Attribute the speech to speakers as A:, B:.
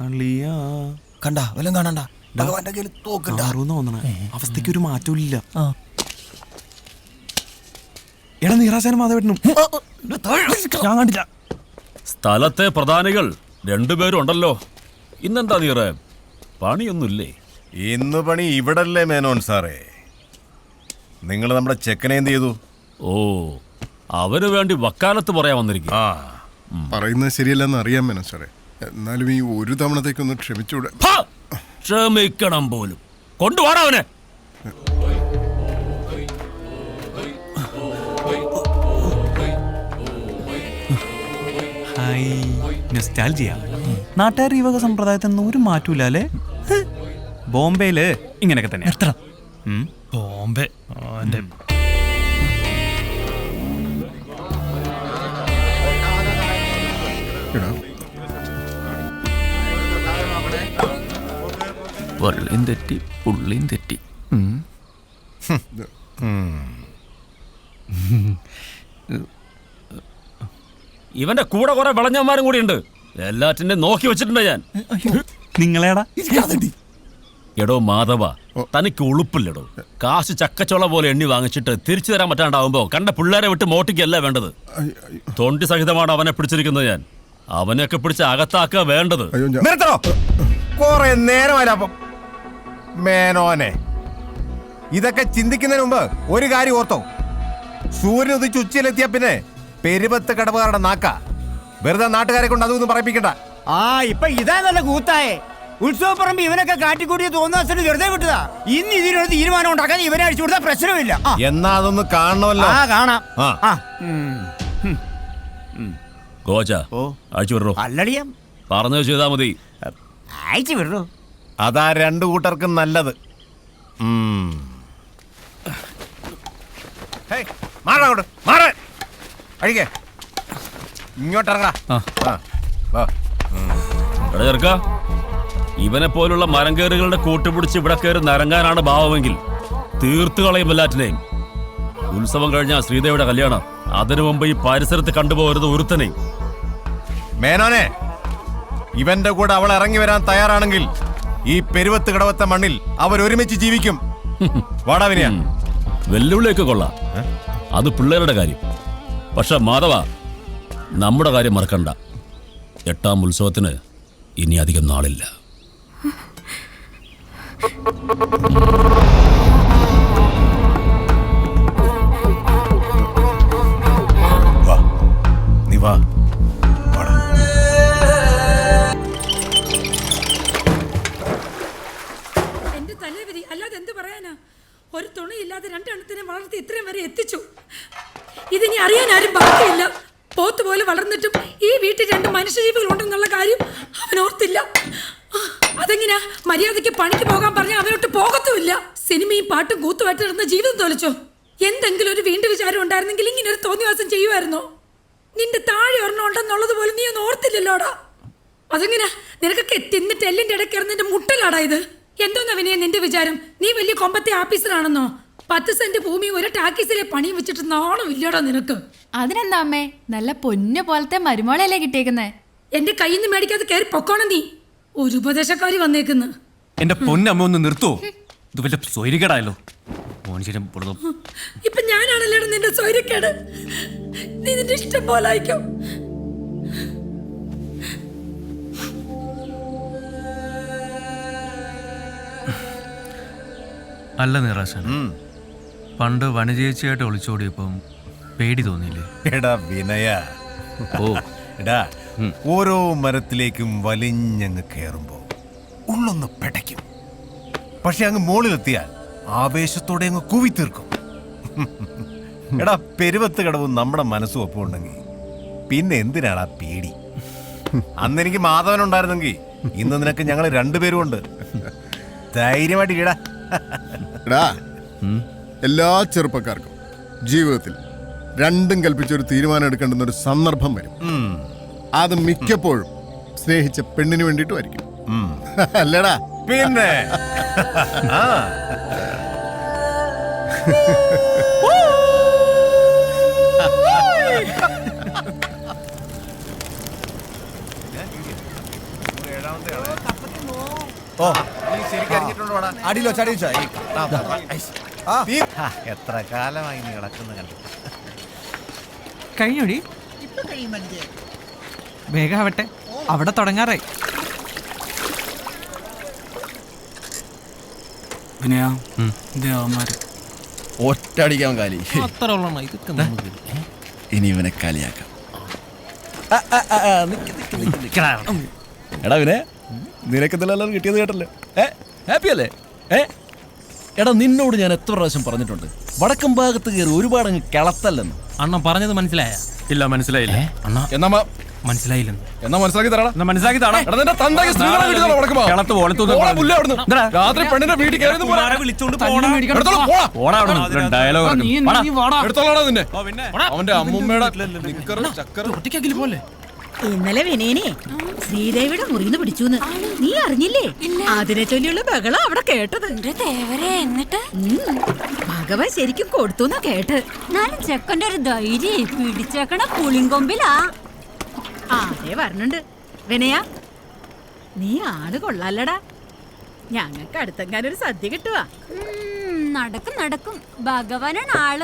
A: അളിയാ
B: കണ്ട വല്ലതും കാണണ്ട. ഭഗവാന്റെ കയ്യിൽ തോക്കണ്ട
A: തോന്നണേ. അവസ്ഥയ്ക്ക് ഒരു മാറ്റവും ഇല്ല. എടാ നീറാശാന മാധവട്ടനും
B: ഞാൻ കണ്ടില്ല.
C: സ്ഥലത്തെ പ്രധാനികൾ രണ്ടുപേരും ഉണ്ടല്ലോ. ഇന്നെന്താ നീറ? പണിയൊന്നുമില്ലേ?
D: ഇന്ന് പണി ഇവിടല്ലേ മേനോൻ സാറേ. നിങ്ങൾ നമ്മുടെ ചെക്കനെ എന്ത് ചെയ്തു?
C: ഓ അവന് വേണ്ടി വക്കാലത്ത് പറയാൻ വന്നിരിക്കും
D: ആ.
E: പറയുന്നത് ശരിയല്ലെന്ന് അറിയാം മേനോൻ സാറേ. എന്നാലും ഈ ഒരു തവണത്തേക്കൊന്ന് ക്ഷമിച്ചൂടെ.
C: ക്ഷമിക്കണം പോലും. കൊണ്ടുപോടാ അവനെ.
A: നാട്ടുകാർ ഈ വക സമ്പ്രദായത്തിൽ നിന്ന് ഒരു മാറ്റൂല അല്ലേ. ബോംബെയിൽ ഇങ്ങനെയൊക്കെ തന്നെ
B: എത്ര ബോംബെ.
E: എടാ
B: വള്ളിയും തെറ്റി പുള്ളിയും തെറ്റി.
C: ഇവന്റെ കൂടെ കുറെ വിളഞ്ഞന്മാരും കൂടി ഉണ്ട്. എല്ലാറ്റിന്റെ നോക്കി വെച്ചിട്ടുണ്ട് ഞാൻ.
A: നിങ്ങളേടാ?
C: എടോ മാധവ തനിക്ക് ഉളുപ്പില്ലടോ. കാശ് ചക്കച്ചോള പോലെ എണ്ണി വാങ്ങിച്ചിട്ട് തിരിച്ചു തരാൻ പറ്റാണ്ടാവുമ്പോ കണ്ട പിള്ളേരെ വിട്ട് മോട്ടിക്കല്ല വേണ്ടത്. തൊണ്ടി സഹിതമാണ് അവനെ പിടിച്ചിരിക്കുന്നത് ഞാൻ. അവനെയൊക്കെ പിടിച്ച് അകത്താക്കുക വേണ്ടത്.
E: അയ്യോ
D: മേനോനെ. ഇതൊക്കെ ചിന്തിക്കുന്നതിന് മുമ്പ് ഒരു കാര്യം ഓർത്തോ. സൂര്യൻ ഉദിച്ച് ഉച്ചയിലെത്തിയ പിന്നെ പെരുപത്ത് കടവുകാരുടെ നാക്ക. വെറുതെ നാട്ടുകാരെ കൊണ്ട് അതൊന്നും പറയിപ്പിക്കണ്ട.
F: ആ ഇപ്പൊ ഇതാ നല്ല കൂത്തായേ. ഉത്സവപ്പറമ്പ് ഇവനൊക്കെ കാട്ടിക്കൂട്ടിയ തോന്നാസിന് വെറുതെ വിട്ടതാ. ഇന്ന് ഇതിനൊരു തീരുമാനം ഉണ്ടാക്കാൻ ഇവനെ അടിച്ചു കൊടുത്താൽ പ്രശ്നമില്ല.
D: എന്നാ അതൊന്ന് കാണണമല്ലോ.
F: ആ കാണാം.
C: അഴിച്ചു വിടറോ?
F: അല്ലടിയം.
C: പറഞ്ഞു ചെയ്താ മതി.
F: അയച്ചു വിടൂ
D: അതാ രണ്ടു കൂട്ടർക്കും നല്ലത്. മാറാ. അഴിക്ക്. ഇങ്ങോട്ടിറങ്ങാ
C: ചെറുക്ക ഇവനെ പോലുള്ള മരം കയറുകളുടെ കൂട്ടുപിടിച്ച് ഇവിടെ കയറി നരങ്ങാനാണ് ഭാവമെങ്കിൽ തീർത്തു കളയും എല്ലാറ്റിനെയും ഉത്സവം കഴിഞ്ഞ ശ്രീദേവിയുടെ കല്യാണം. അതിനു മുമ്പ് ഈ പരിസരത്ത് കണ്ടുപോകരുത് ഒരുത്തനെയും.
D: മേനോനെ ഇവന്റെ കൂടെ അവൾ ഇറങ്ങി വരാൻ തയ്യാറാണെങ്കിൽ ഈ പെരുവത്ത് കടവത്ത മണ്ണിൽ അവർ ഒരുമിച്ച് ജീവിക്കും. വാടാവിനിയ
C: ഉം. വെല്ലുവിളിയൊക്കെ കൊള്ളാം. അത് പിള്ളേരുടെ കാര്യം. പക്ഷെ മാധവ നമ്മുടെ കാര്യം മറക്കണ്ട. എട്ടാം ഉത്സവത്തിന് ഇനി അധികം നാളില്ല.
G: തുണയില്ലാതെ രണ്ടെണ്ണത്തിനെ വളർത്തി ഇത്രയും വരെ എത്തിച്ചു. ഇതിനി അറിയാൻ ആരും ബാക്കിയില്ല. പോത്ത് പോലെ വളർന്നിട്ടും ഈ വീട്ടിൽ രണ്ട് മനുഷ്യജീവികൾ ഉണ്ടെന്നുള്ള കാര്യം അവൻ ഓർത്തില്ല. അതെങ്ങനെയാ മര്യാദയ്ക്ക് പണിക്ക് പോകാൻ പറഞ്ഞ അവനോട്ട് പോകത്തുമില്ല. സിനിമയും പാട്ടും കൂത്തുമായിട്ട് നടന്ന ജീവിതം തോലിച്ചോ എന്തെങ്കിലും ഒരു വീണ്ടും വിചാരം ഉണ്ടായിരുന്നെങ്കിൽ ഇങ്ങനെ ഒരു തോന്നിവാസം ചെയ്യുമായിരുന്നോ? നിന്റെ താഴെ ഒരെണ്ണം ഉണ്ടെന്നുള്ളത് പോലും നീ ഒന്നും ഓർത്തില്ലല്ലോടാ. അതെങ്ങനെ? നിനക്കൊക്കെ തിന്നിട്ട് എല്ലിന്റെ ഇടയ്ക്ക് മുട്ടലാടാ ഇത്. എന്തോന്നാ വിനയ നിന്റെ വിചാരം? നീ വലിയ കൊമ്പത്തെ ആഫീസറാണെന്നോ? പത്ത് സെന്റ് ഭൂമി ഒരു ടാക്കീസിലെ പണിയും വെച്ചിട്ട് നാണം ഇല്ലടാ നിനക്ക്.
H: അതിനെന്താ അമ്മേ? നല്ല പൊന്നു പോലത്തെ മരുമോളല്ലേ കിട്ടിയേക്കുന്നേ?
G: എന്റെ കയ്യിൽ നിന്ന് മേടിക്കാതെ കയറി പൊക്കോണം നീ. ഒരു ഉപദേശക്കാരി വന്നേക്കുന്നു.
A: എന്റെ പൊന്നമ്മ ഒന്ന് നിർത്തോ. ഇത് വല്ല സ്വൈരികേടായല്ലോ
G: ഇപ്പൊ ഞാനാണല്ലേടാ നിന്റെ സ്വൈരക്കേട് നീ നിന്റെ ഇഷ്ടം പോലെ അയക്കോ
I: അല്ല നിറാശൻ. പണ്ട് വനജേച്ചിയായിട്ട് ഒളിച്ചോടിയപ്പം പേടി തോന്നിയില്ലേ?
D: എടാ വിനയ.
I: ഓ.
D: എടാ ഓരോ മരത്തിലേക്കും വലിഞ്ഞങ്ങ് കയറുമ്പോ ഉള്ളൊന്ന് പെടയ്ക്കും. പക്ഷെ അങ്ങ് മുകളിലെത്തിയാൽ ആവേശത്തോടെ അങ്ങ് കൂവിത്തീർക്കും. എടാ പെരുവത്ത് കടവും നമ്മുടെ മനസ്സും ഒപ്പം ഉണ്ടെങ്കിൽ പിന്നെ എന്തിനാണ് ആ പേടി? അന്ന് എനിക്ക് മാധവൻ ഉണ്ടായിരുന്നെങ്കിൽ ഇന്ന് നിനക്ക് ഞങ്ങൾ രണ്ടുപേരും ഉണ്ട്. ധൈര്യമായിട്ട് ഇടാ.
E: എടാ എല്ലാ ചെറുപ്പക്കാർക്കും ജീവിതത്തിൽ രണ്ടും കൽപ്പിച്ച ഒരു തീരുമാനം എടുക്കേണ്ടുന്ന ഒരു സന്ദർഭം വരും. അത് മിക്കപ്പോഴും സ്നേഹിച്ച പെണ്ണിന് വേണ്ടിയിട്ടുമായിരിക്കും അല്ലടാ?
D: പിന്നെ?
B: ഓ
D: നീ ശരിക്കും
B: അടിയിലോ ചടിയിച്ചോ ആ.
D: എത്ര കാലമായി നീ കിടക്കുന്നു കണ്ടു.
J: കഴിഞ്ഞോടി? വേഗം ആവട്ടെ അവിടെ തുടങ്ങാറായി.
K: വിനയ ദേവന്മാര്
B: ഒറ്റടിക്കാൻ കാലി.
J: അത്ര ഉള്ളണ ഇതൊക്കെ നമുക്ക്
B: ഇനി ഇവനെ കാലിയാക്കാം എടാ ഇവനെ നിനക്ക് കിട്ടിയത് കേട്ടല്ലോ? ഏ ഹാപ്പി അല്ലേ? ഏ എടാ നിന്നോട് ഞാൻ എത്ര പ്രാവശ്യം പറഞ്ഞിട്ടുണ്ട്? വടക്കം ഭാഗത്ത് കയറി ഒരുപാട് അങ്ങ് കിളത്തല്ലെന്ന്.
J: അണ്ണ പറഞ്ഞത് മനസ്സിലായ?
L: ഇല്ല മനസ്സിലായില്ല.
J: അണ്ണ
B: എന്നാ മ-
J: മനസ്സിലായില്ലെന്ന്
B: എന്നാ മനസ്സിലാക്കി തരാടാ
J: എന്നാ മനസ്സിലാക്കി
B: എടാ നിന്റെ തന്തയ്ക്ക് സ്ത്രീകളെ വീട്ടിൽ വടക്കം
J: കിളത്ത്
B: പുല്ല് അവിടുന്ന്. രാത്രി പെണ്ണിന്റെ വീട്ടിൽ കയറി
K: കുമാരെ വിളിച്ചോണ്ട്
B: പോടാ.
J: പോടാ അവിടെ ഡയലോഗ്
B: എടുത്തോളാടാ നിന്നെ. അവന്റെ അമ്മുമ്മയുടെ നിക്കറ് ചക്കറ്.
J: പോലെ?
M: ഇന്നലെ വിനയനെ ശ്രീദേവിയുടെ മുറിന്ന് പിടിച്ചു നീ അറിഞ്ഞില്ലേ? അതിനെ ചൊല്ലിയുള്ള ബഹളം അവിടെ കേട്ടത്.
H: എന്നിട്ട്?
M: ഭഗവാൻ ശരിക്കും കൊടുത്തു കേട്ട്.
H: ചെക്കന്റെ ഒരു ധൈര്യം പിടിച്ചേക്കണ പുളിങ്കൊമ്പിലാ.
M: അതേ പറഞ്ഞുണ്ട് വിനയ നീ ആൾ കൊള്ളാലടാ ഞങ്ങൾക്ക് അടുത്തെങ്ങാനൊരു സദ്യ കിട്ടുവാ.
H: നടക്കും നടക്കും. ഭഗവാനാണ് ആൾ.